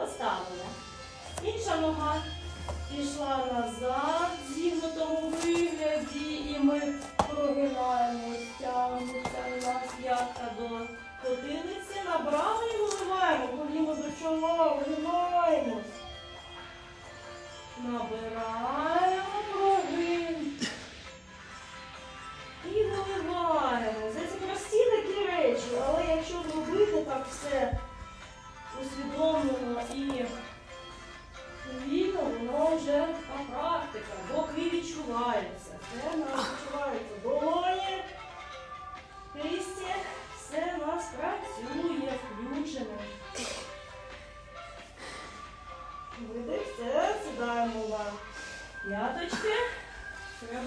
Поставила. Інша нога пішла назад зігнутому вигляді, і ми прогинаємось, тягнеться у нас п'ятка до потилиці, набрали і виливаємо, коліно до чола, виливаємось. Набираємо прогин. І виливаємо. Це прості такі речі, але якщо зробити так все воно вже така практика. Боки відчуваються. Все в нас відчувається. Долоні, кисті, все в нас працює, включене. Види, все, сідаємо на п'яточки. Треба